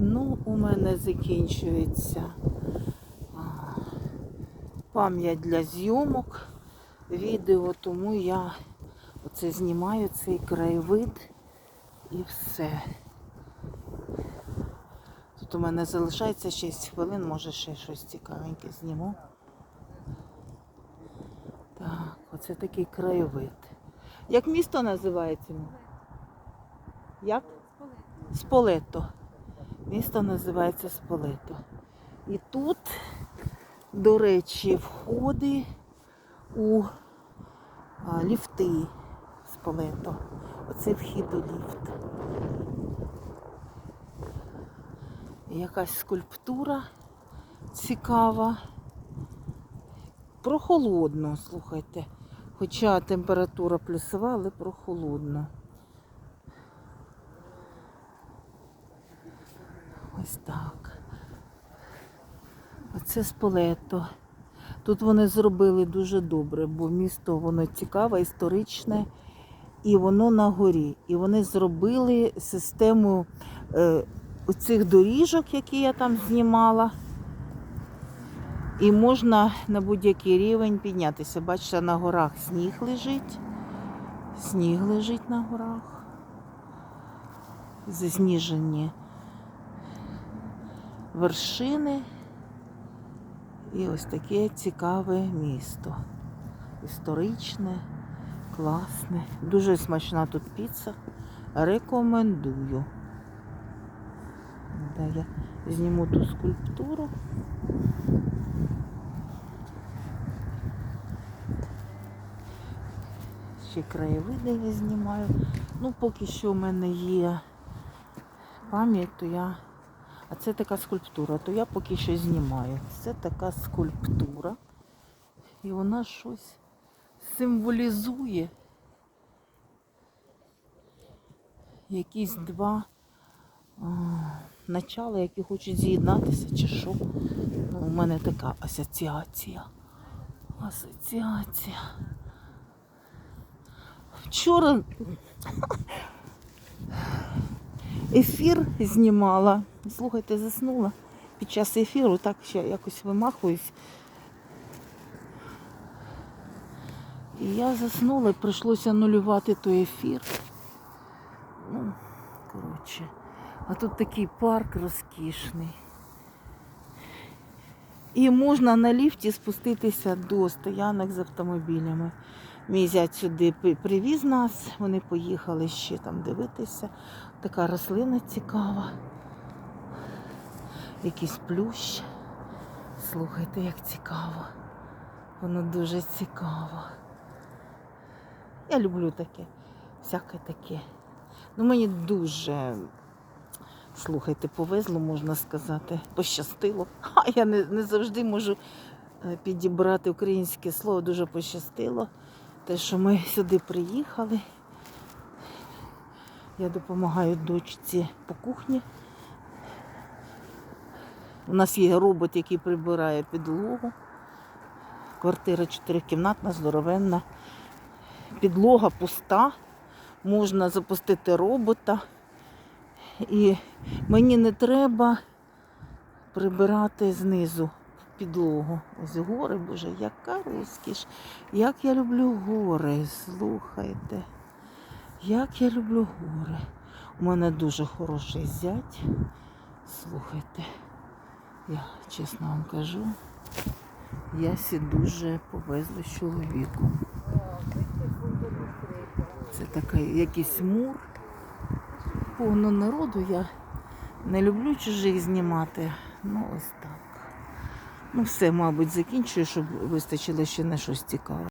Ну, у мене закінчується пам'ять для зйомок відео, тому я оце знімаю цей краєвид і все. Тут у мене залишається 6 хвилин, може ще щось цікавеньке зніму. Так, оце такий краєвид. Як місто називається? Як? Сполето. Місто називається Сполето. І тут, до речі, входи у ліфти Сполето. Оце вхід у ліфт. Якась скульптура цікава. Прохолодно, слухайте. Хоча температура плюсова, але прохолодно. Ось так. Оце Сполето. Тут вони зробили дуже добре, бо місто воно цікаве, історичне, і воно на горі. І вони зробили систему е, оцих доріжок, які я там знімала. І можна на будь-який рівень піднятися. Бачите, на горах сніг лежить. Сніг лежить на горах. Засніжені вершини. І ось таке цікаве місто. Історичне, класне. Дуже смачна тут піца. Рекомендую. Да, я зніму ту скульптуру. Ще краєвиди я знімаю. Ну, поки що в мене є пам'ять, то я. А це така скульптура, то я поки що знімаю. Це така скульптура. І вона щось символізує якісь два а, начала, які хочуть з'єднатися, чи що. Ну, у мене така асоціація. Асоціація. Вчора ефір знімала. Слухайте, заснула під час ефіру, так ще якось вимахуюсь. І я заснула і прийшлося нулювати той ефір. Ну, коротше. А тут такий парк розкішний. І можна на ліфті спуститися до стоянок з автомобілями. Мій зять сюди привіз нас, вони поїхали ще там дивитися. Така рослина цікава. Якийсь плющ. Слухайте, як цікаво. Воно дуже цікаво. Я люблю таке, всяке таке. Ну мені дуже, слухайте, повезло, можна сказати, пощастило. А я не, не завжди можу е, підібрати українське слово, дуже пощастило. Те, що ми сюди приїхали. Я допомагаю дочці по кухні. У нас є робот, який прибирає підлогу. Квартира чотирикімнатна, здоровенна. Підлога пуста. Можна запустити робота. І мені не треба прибирати знизу підлогу. Ось гори, боже, яка розкіш. Як я люблю гори, слухайте. Як я люблю гори. У мене дуже хороший зять. Слухайте, я чесно вам кажу, я сі дуже повезла з чоловіком. Це такий якийсь мур. Повно народу. Я не люблю чужих знімати. Ну, ось так. Ну, все, мабуть, закінчую, щоб вистачило ще на щось цікаве.